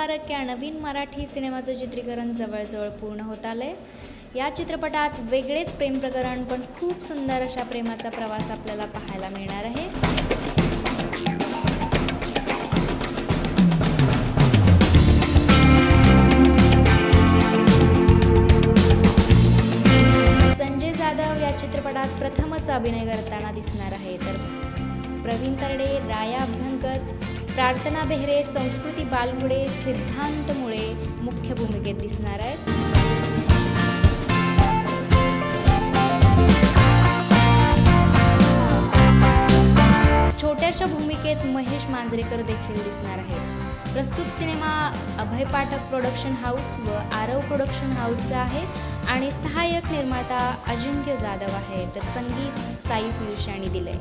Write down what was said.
मुबारक या नवीन मराठी सिनेमाचं चित्रीकरण जवळजवळ पूर्ण होत आलं आहे या चित्रपटात वेगळेच प्रेम प्रकरण पण खूप सुंदर अशा प्रेमाचा प्रवास आपल्याला पाहायला मिळणार आहे. संजय जाधव या चित्रपटात प्रथमच अभिनय करताना दिसणार आहे. तर प्रवीण तरडे राया अभ्यंकर प्रार्थना बेहरे संस्कृती बालमुळे सिद्धांतमुळे मुख्य भूमिकेत दिसणार आहेत. छोट्याशा भूमिकेत महेश मांजरेकर देखील दिसणार आहेत. प्रस्तुत cinema Abhay Pathak production house व आरव प्रोडक्शन हाऊसचा आहे आणि सहाय्यक निर्माता अजिंक्य जाधव आहे. तर संगीत साई पियुष यांनी दिले